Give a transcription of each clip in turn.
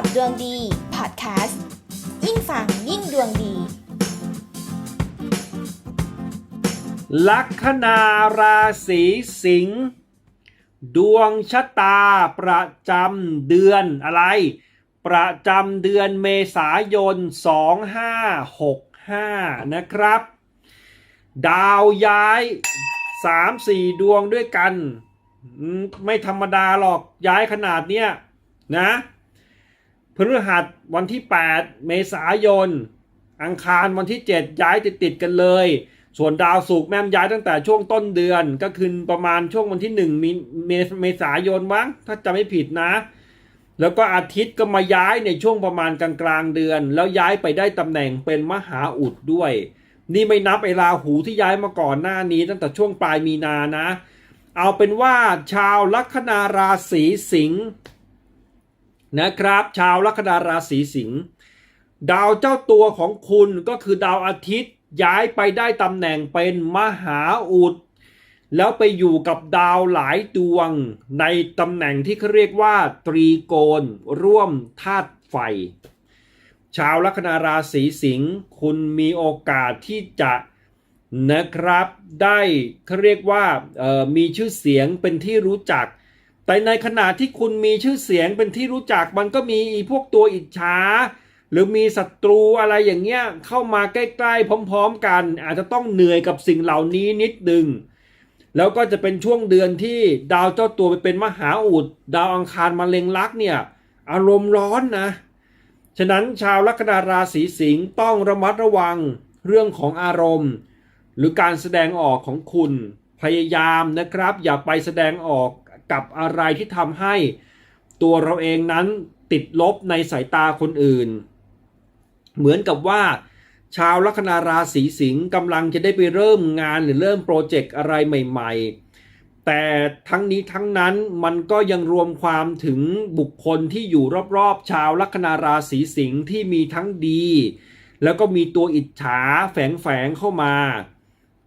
กับดวงดีพอดแคสต์ยิ่งฟังยิ่งดวงดี ลัคนาราศีสิงห์ดวงชะตาประจำเดือนอะไร ประจำเดือนเมษายน 2565 นะครับ ดาวย้าย 3-4 ดวงด้วยกัน ไม่ธรรมดาหรอกย้ายขนาดเนี้ยนะ พฤหัสวันที่ 8 เมษายน อังคารวันที่ 7 ย้ายติดติดกันเลย ส่วนดาวศุกร์แม่มย้ายตั้งแต่ช่วงต้นเดือน ก็คือประมาณช่วงวันที่1มีเมษายนมั้งถ้าจำไม่ผิดนะ แล้วก็อาทิตย์ก็มาย้ายในช่วงประมาณกลางกลางเดือน แล้วย้ายไปได้ตำแหน่งเป็นมหาอุดด้วย นี่ไม่นับไอราหูที่ย้ายมาก่อนหน้านี้ตั้งแต่ช่วงปลายมีนานะ เอาเป็นว่าชาวลัคนาราศีสิงห์ นะครับ ชาวลัคนาราศีสิงห์ดาวเจ้าตัวของคุณก็คือดาวอาทิตย์ย้ายไปได้ตำแหน่งเป็นมหาอุด แล้วไปอยู่กับดาวหลายดวง ในตำแหน่งที่เขาเรียกว่า ตรีโกณร่วมธาตุไฟ ชาวลัคนาราศีสิงห์คุณมีโอกาสที่จะนะครับได้เขาเรียกว่ามีชื่อเสียงเป็นที่รู้จัก แต่ในขณะที่คุณมีชื่อเสียงเป็นที่รู้จักมันก็มีพวกตัวอิจฉาหรือมีศัตรูอะไรอย่างเงี้ยเข้ามาใกล้ๆพร้อม ๆ กัน อาจจะต้องเหนื่อยกับสิ่งเหล่านี้นิดนึงแล้วก็จะเป็นช่วงเดือนที่ดาวเจ้าตัวไปเป็นมหาอุด ดาวอังคารมาเล็งลักเนี่ย อารมณ์ร้อนนะ ฉะนั้นชาวลัคนาราศีสิงห์ต้องระมัดระวังเรื่องของอารมณ์ หรือการแสดงออกของคุณพยายามนะครับ อย่าไปแสดงออก กับอะไรที่ทำให้ตัวเราเองนั้นติดลบในสายตาคนอื่น เหมือนกับว่า ชาวลัคนาราศีสิงห์กำลังจะได้ไปเริ่มงานหรือเริ่มโปรเจกต์อะไรใหม่ ๆ แต่ทั้งนี้ทั้งนั้นมันก็ยังรวมความถึงบุคคลที่อยู่รอบๆ ชาวลัคนาราศีสิงห์ที่มีทั้งดี แล้วก็มีตัวอิจฉาแฝงๆเข้ามา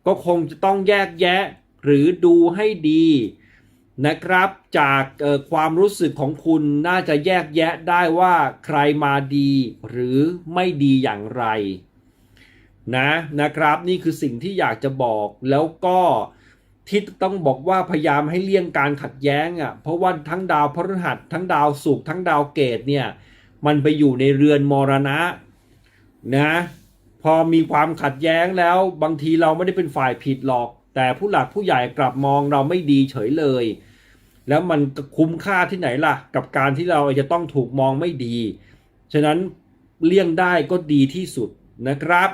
ก็คงจะต้องแยกแยะหรือดูให้ดี นะครับ จากความรู้สึกของคุณน่าจะแยกแยะได้ว่าใครมาดีหรือไม่ดีอย่างไรนะนะครับนี่คือสิ่งที่อยากจะบอกแล้วก็ที่ต้องบอกว่าพยายามให้เลี่ยงการขัดแย้งอะ่ะเพราะว่าทั้งดาวพฤหัสทั้งดาวศุกร์ทั้งดาวเกตเนี่ยมันไปอยู่ในเรือนมรณะนะพอมีความขัดแย้งแล้วบางทีเราไม่ได้เป็นฝ่ายผิดหรอก แต่ผู้หลักผู้ใหญ่กลับมองเราไม่ดีเฉยเลย แล้วมันคุ้มค่าที่ไหนล่ะ กับการที่เราจะต้องถูกมองไม่ดี ฉะนั้นเลี่ยงได้ก็ดีที่สุดนะครับ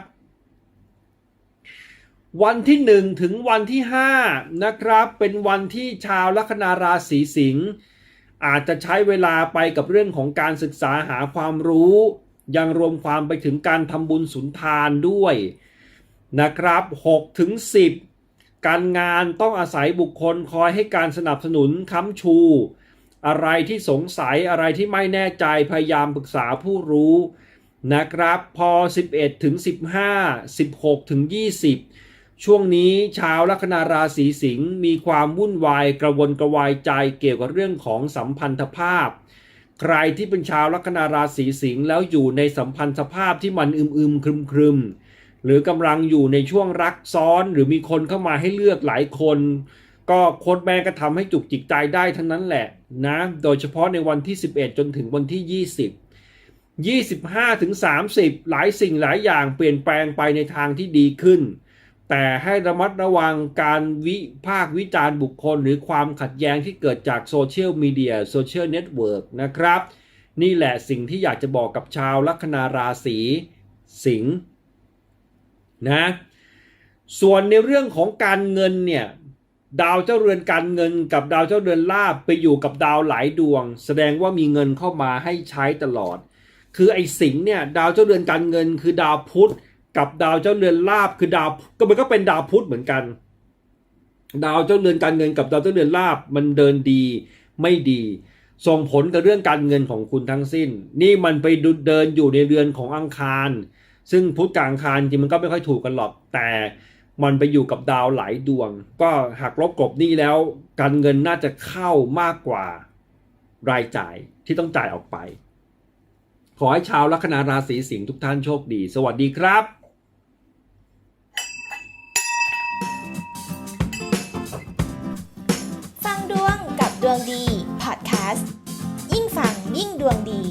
วันที่หนึ่งถึงวันที่ห้านะครับ เป็นวันที่ชาวลัคนาราศีสิงห์อาจจะใช้เวลาไปกับเรื่องของการศึกษาหาความรู้ ยังรวมความไปถึงการทำบุญสุนทานด้วยนะครับ6ถึง10 การงานต้องอาศัยบุคคลคอยให้การสนับสนุนค้ำชู อะไรที่สงสัยอะไรที่ไม่แน่ใจพยายามปรึกษาผู้รู้นะครับ พอ 11 ถึง 15 16 ถึง 20 ช่วงนี้ชาวลัคนาราศีสิงห์มีความวุ่นวายกระวนกระวายใจเกี่ยวกับเรื่องของสัมพันธภาพ ใครที่เป็นชาวลัคนาราศีสิงห์แล้วอยู่ในสัมพันธภาพที่มันอึมๆครึมๆ หรือกำลังอยู่ในช่วงรักซ้อนหรือมีคนเข้ามาให้เลือกหลายคน ก็โค้ดแม่ก็ทำให้จุกจิกใจได้ทั้งนั้นแหละนะ โดยเฉพาะในวันที่ 11 จนถึงวันที่ 20 25ถึง30 หลายสิ่งหลายอย่างเปลี่ยนแปลงไปในทางที่ดีขึ้น แต่ให้ระมัดระวังการวิพากวิจารณ์บุคคล หรือความขัดแย้งที่เกิดจากโซเชียลมีเดียโซเชียลเน็ตเวิร์กนะครับ นี่แหละสิ่งที่อยากจะบอกกับชาวลัคนาราศีสิงห์ นะส่วนในเรื่องของการเงินเนี่ยดาวเจ้าเรือนการเงินกับดาวเจ้าเรือนลาบไปอยู่กับดาวหลายดวง แสดงว่ามีเงินเข้ามาให้ใช้ตลอด คือไอ้สิงเนี่ยดาวเจ้าเรือนการเงิน คือดาวพุธกับดาวเจ้าเรือนลาบคือดาวก็มันก็เป็นดาวพุธเหมือนกัน ดาวเจ้าเรือนการเงินกับดาวเจ้าเรือนลาบมันเดินดีไม่ดี ส่งผลกับเรื่องการเงินของคุณทั้งสิ้น นี่มันไปดเดินอยู่ในเรือนของอังคาร ซึ่งพุธกลางคานจริงมันก็ไม่ค่อยถูกกันหรอก แต่มันไปอยู่กับดาวหลายดวง ก็หักลบกบนี่แล้วการเงินน่าจะเข้ามากกว่ารายจ่ายที่ต้องจ่ายออกไป ขอให้ชาวลัคนาราศีสิงห์ทุกท่านโชคดี สวัสดีครับฟังดวงกับดวงดี พอดแคสต์ ยิ่งฟังยิ่งดวงดี